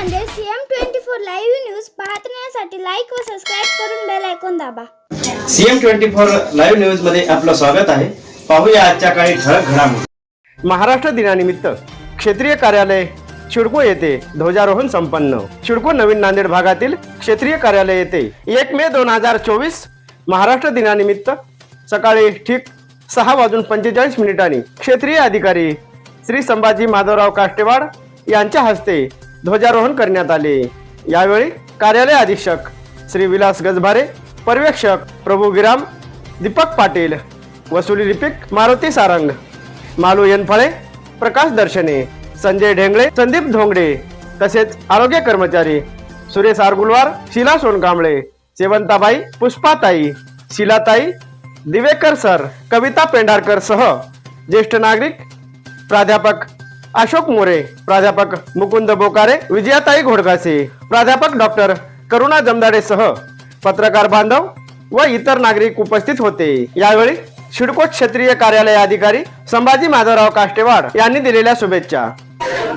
CM twenty four live news पाहण्यासाठी like व subscribe करून बेल ऐकून दाबा. सीएम ट्वेंटी फोर लाईव्ह न्यूजमध्ये आपलं स्वागत आहे. पाहूया आजच्या काही ठळक घडामोडी. महाराष्ट्र दिनानिमित्त क्षेत्रीय कार्यालय शिडको येथे ध्वजारोहण संपन्न. शिडको नवीन नांदेड भागातील क्षेत्रीय कार्यालय येथे एक मे दोन हजार चोवीस महाराष्ट्र दिनानिमित्त सकाळी ठीक सहा वाजून पंचेचाळीस मिनिटांनी क्षेत्रीय अधिकारी श्री संभाजी माधवराव काष्टेवाड यांच्या हस्ते ध्वजारोहण करण्यात आले. यावेळी कार्यालय अधीक्षक श्री विलास गजभारे पर्यवेक्षक प्रभू गिराम दीपक पाटील वसुली लिपिक मारुती सारंग मालू यनफळे प्रकाश दर्शने संजय ढेंगळे संदीप धोंगडे तसेच आरोग्य कर्मचारी सुरेश आरगुलवार शिला सोनकांबळे सेवंताबाई पुष्पाताई शिलाताई दिवेकर सर कविता पेंढारकर सह ज्येष्ठ नागरिक प्राध्यापक अशोक मोरे प्राध्यापक मुकुंद बोकारे विजयाताई घोडकासे प्राध्यापक डॉक्टर करुणा जमदाडे सह पत्रकार बांधव व इतर नागरिक उपस्थित होते. यावेळी शिडको क्षेत्रीय कार्यालय अधिकारी संभाजी माधवराव काष्टेवाड यांनी दिलेल्या शुभेच्छा.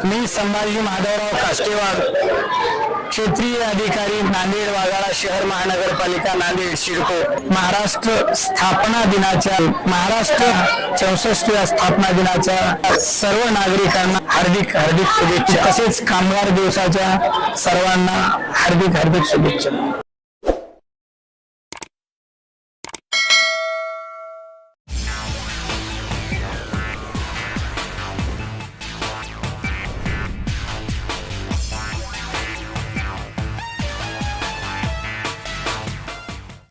मी संभाजी माधवराव काष्टेवाड क्षेत्रीय अधिकारी नांदेड वाघाळा शहर महानगरपालिका नांदेड शिडको महाराष्ट्र स्थापना दिनाच्या महाराष्ट्र चौसष्टव्या स्थापना दिनाच्या सर्व नागरिकांना हार्दिक हार्दिक शुभेच्छा. तसेच कामगार दिवसाच्या सर्वांना हार्दिक हार्दिक शुभेच्छा.